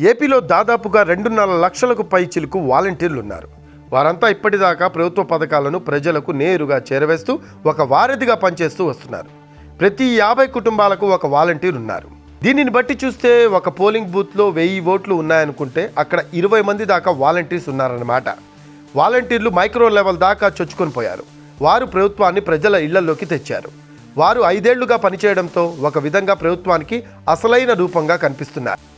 ఏపీలో దాదాపుగా రెండున్నర లక్షలకు పై చిలుకు వాలంటీర్లు ఉన్నారు వారంతా ఇప్పటిదాకా ప్రభుత్వ పథకాలను ప్రజలకు నేరుగా చేరవేస్తూ ఒక వారధిగా పనిచేస్తూ వస్తున్నారు. ప్రతి యాభై కుటుంబాలకు ఒక వాలంటీర్ ఉన్నారు దీనిని బట్టి చూస్తే ఒక పోలింగ్ బూత్లో వెయ్యి ఓట్లు ఉన్నాయనుకుంటే అక్కడ ఇరవై మంది దాకా వాలంటీర్స్ ఉన్నారన్నమాట. వాలంటీర్లు మైక్రో లెవెల్ దాకా చొచ్చుకొని పోయారు. వారు ప్రభుత్వాన్ని ప్రజల ఇళ్ళలోకి తెచ్చారు. వారు ఐదేళ్ళుగా పనిచేయడంతో ఒక విధంగా ప్రభుత్వానికి అసలైన రూపంగా కనిపిస్తున్నారు.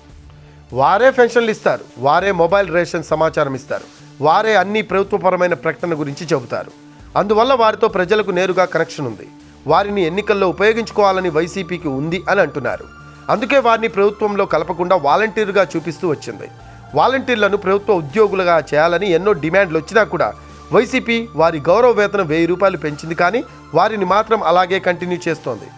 వారే పెన్షన్లు ఇస్తారు వారే మొబైల్ రేషన్ సమాచారం ఇస్తారు వారే అన్ని ప్రభుత్వపరమైన ప్రకటన గురించి చెబుతారు. అందువల్ల వారితో ప్రజలకు నేరుగా కనెక్షన్ ఉంది. వారిని ఎన్నికల్లో ఉపయోగించుకోవాలని వైసీపీకి ఉంది అని అంటున్నారు. అందుకే వారిని ప్రభుత్వంలో కలపకుండా వాలంటీర్గా చూపిస్తూ వచ్చింది. వాలంటీర్లను ప్రభుత్వ ఉద్యోగులుగా చేయాలని ఎన్నో డిమాండ్లు వచ్చినా కూడా వైసీపీ వారి గౌరవ వేతనం వెయ్యి రూపాయలు పెంచింది కానీ వారిని మాత్రం అలాగే కంటిన్యూ చేస్తోంది.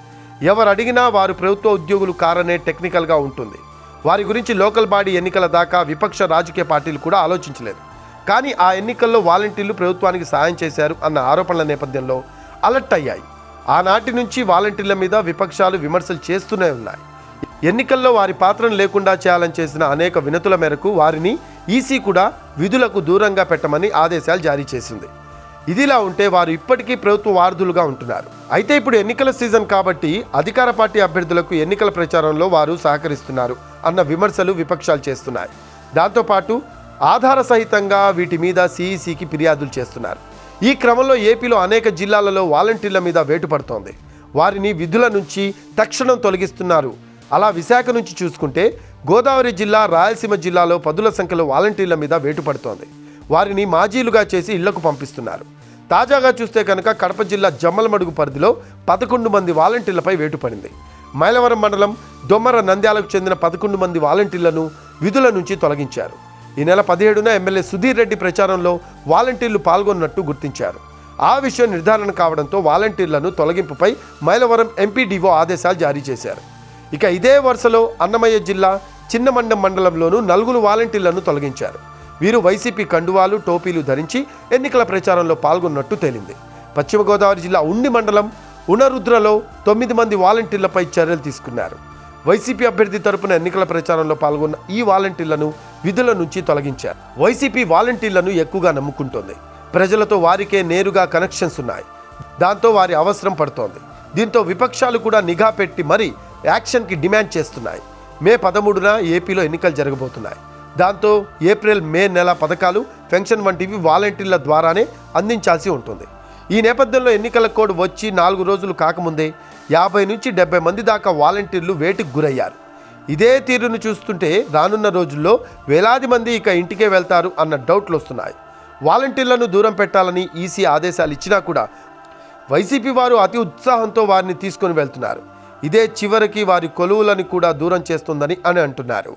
ఎవరు అడిగినా వారు ప్రభుత్వ ఉద్యోగులు కారనే టెక్నికల్గా ఉంటుంది. వారి గురించి లోకల్ బాడీ ఎన్నికల దాకా విపక్ష రాజకీయ పార్టీలు కూడా ఆలోచించలేదు. కానీ ఆ ఎన్నికల్లో వాలంటీర్లు ప్రభుత్వానికి సాయం చేశారు అన్న ఆరోపణల నేపథ్యంలో అలర్ట్ అయ్యాయి. ఆనాటి నుంచి వాలంటీర్ల మీద విపక్షాలు విమర్శలు చేస్తూనే ఉన్నాయి. ఎన్నికల్లో వారి పాత్రను లేకుండా చేయాలని చేసిన అనేక వినతుల మేరకు వారిని ఈసీ కూడా విధులకు దూరంగా పెట్టమని ఆదేశాలు జారీ చేసింది. ఇదిలా ఉంటే వారు ఇప్పటికీ ప్రభుత్వ వారధులుగా ఉంటున్నారు. అయితే ఇప్పుడు ఎన్నికల సీజన్ కాబట్టి అధికార పార్టీ అభ్యర్థులకు ఎన్నికల ప్రచారంలో వారు సహకరిస్తున్నారు అన్న విమర్శలు విపక్షాలు చేస్తున్నాయి. దాంతోపాటు ఆధార సహితంగా వీటి మీద సిఈసికి ఫిర్యాదులు చేస్తున్నారు. ఈ క్రమంలో ఏపీలో అనేక జిల్లాలలో వాలంటీర్ల మీద వేటు పడుతోంది వారిని విధుల నుంచి తక్షణం తొలగిస్తున్నారు. అలా విశాఖ నుంచి చూసుకుంటే గోదావరి జిల్లా రాయలసీమ జిల్లాలో పదుల సంఖ్యలో వాలంటీర్ల మీద వేటు పడుతోంది వారిని మాజీలుగా చేసి ఇళ్ళకు పంపిస్తున్నారు. తాజాగా చూస్తే కనుక కడప జిల్లా జమ్మలమడుగు పరిధిలో పదకొండు మంది వాలంటీర్లపై వేటు పడింది. మైలవరం మండలం దొమ్మర నంద్యాలకు చెందిన పదకొండు మంది వాలంటీర్లను విధుల నుంచి తొలగించారు. ఈ నెల పదిహేడున ఎమ్మెల్యే సుధీర్ రెడ్డి ప్రచారంలో వాలంటీర్లు పాల్గొన్నట్టు గుర్తించారు. ఆ విషయం నిర్ధారణ కావడంతో వాలంటీర్లను తొలగింపుపై మైలవరం ఎంపీడీఓ ఆదేశాలు జారీ చేశారు. ఇక ఇదే వరుసలో అన్నమయ్య జిల్లా చిన్నమండం మండలంలోనూ నలుగురు వాలంటీర్లను తొలగించారు. వీరు వైసీపీ కండువాలు టోపీలు ధరించి ఎన్నికల ప్రచారంలో పాల్గొన్నట్టు తేలింది. పశ్చిమ గోదావరి జిల్లా ఉండి మండలం ఉనరుద్రలో తొమ్మిది మంది వాలంటీర్లపై చర్యలు తీసుకున్నారు. వైసీపీ అభ్యర్థి తరపున ఎన్నికల ప్రచారంలో పాల్గొన్న ఈ వాలంటీర్లను విధుల నుంచి తొలగించారు. వైసీపీ వాలంటీర్లను ఎక్కువగా నమ్ముకుంటోంది. ప్రజలతో వారికే నేరుగా కనెక్షన్స్ ఉన్నాయి. దాంతో వారి అవసరం పడుతోంది. దీంతో విపక్షాలు కూడా నిఘా పెట్టి మరీ యాక్షన్కి డిమాండ్ చేస్తున్నాయి. మే పదమూడున ఏపీలో ఎన్నికలు జరగబోతున్నాయి. దాంతో ఏప్రిల్ మే నెల పథకాలు పెన్షన్ వంటివి వాలంటీర్ల ద్వారానే అందించాల్సి ఉంటుంది. ఈ నేపథ్యంలో ఎన్నికల కోడ్ వచ్చి నాలుగు రోజులు కాకముందే యాభై నుంచి డెబ్బై మంది దాకా వాలంటీర్లు వేటికి గురయ్యారు. ఇదే తీరును చూస్తుంటే రానున్న రోజుల్లో వేలాది మంది ఇక ఇంటికే వెళ్తారు అన్న డౌట్లు వస్తున్నాయి. వాలంటీర్లను దూరం పెట్టాలని ఈసీ ఆదేశాలు ఇచ్చినా కూడా వైసీపీ వారు అతి ఉత్సాహంతో వారిని తీసుకొని వెళ్తున్నారు. ఇదే చివరికి వారి కొలువులను కూడా దూరం చేస్తుందని అని అంటున్నారు.